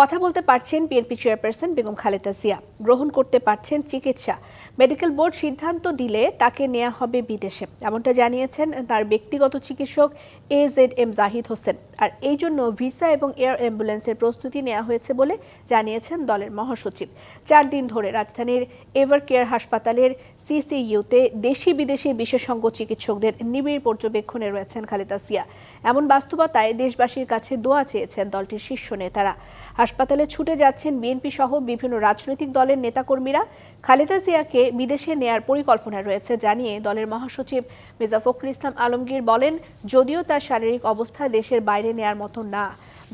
কথা বলতে পারছেন বিএনপি চেয়ারপারসন বেগম খালেদা জিয়া। গ্রহণ করতে পারছেন চিকিৎসা। মেডিকেল বোর্ড সিদ্ধান্ত দিলে তাকে নেওয়া হবে বিদেশে। এমনটা জানিয়েছেন তার ব্যক্তিগত চিকিৎসক A Z M Zahid Hossain. আর এই জন্য ভিসা এবং এয়ার অ্যাম্বুলেন্সের প্রস্তুতি নেওয়া হয়েছে বলে জানিয়েছেন দলের মহাসচিব। চার দিন ধরে রাজধানীর এভার কেয়ার হাসপাতালের সিসিইউতে দেশি বিদেশি বিশেষজ্ঞ চিকিৎসকদের নিবিড় পর্যবেক্ষণে রয়েছেন খালেদা জিয়া। এমন বাস্তবতায় দেশবাসীর কাছে দোয়া চেয়েছেন দলটির শীর্ষ নেতারা। হাসপাতালে ছুটে যাচ্ছেন বিএনপি সহ বিভিন্ন রাজনৈতিক দলের নেতাকর্মীরা। খালেদা জিয়াকে বিদেশে নেয়ার পরিকল্পনা রয়েছে জানিয়ে দলের মহাসচিব মির্জা ফখরুল ইসলাম আলমগীর বলেন, যদিও তার শারীরিক অবস্থা দেশের বাইরে নেয়ার মতো না।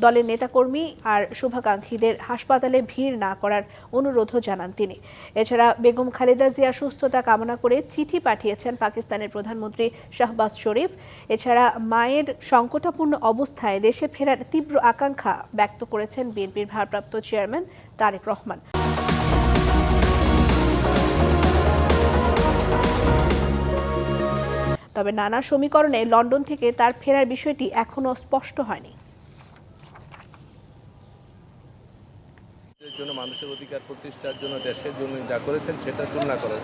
দলের নেতাকর্মী আর শুভাকাঙ্ক্ষীদের হাসপাতালে ভিড় না করার অনুরোধও জানান তিনি। এছাড়া বেগম খালেদা জিয়া সুস্থতা কামনা করে চিঠি পাঠিয়েছেন পাকিস্তানের প্রধানমন্ত্রী শাহবাজ শরীফ। এছাড়া মায়ের সংকটাপূর্ণ অবস্থায় দেশে ফেরার তীব্র আকাঙ্ক্ষা ব্যক্ত করেছেন বিএনপির ভারপ্রাপ্ত চেয়ারম্যান তারেক রহমান। তবে নানা সমীকরণে লন্ডন থেকে তার ফেরার বিষয়টি এখনও স্পষ্ট হয়নি। জন্য, মানুষের অধিকার প্রতিষ্ঠার জন্য, দেশের জন্য যা করেছেন সেটা তুলনা করা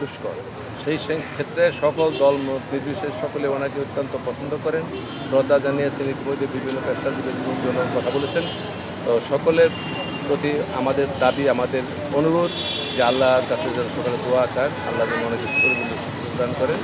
দুষ্কর। সেই ক্ষেত্রে সকল দল নির্বিশেষ সকলে ওনাকে অত্যন্ত পছন্দ করেন। শ্রদ্ধা জানিয়েছেন ইতিমধ্যে বিভিন্ন পেশাজীবী জন কথা বলেছেন। তো সকলের প্রতি আমাদের দাবি, আমাদের অনুরোধ যে আল্লাহর কাছে যেন সকালে দোয়া চান, আল্লাহ যেন অনেক সুস্থ প্রদান করেন।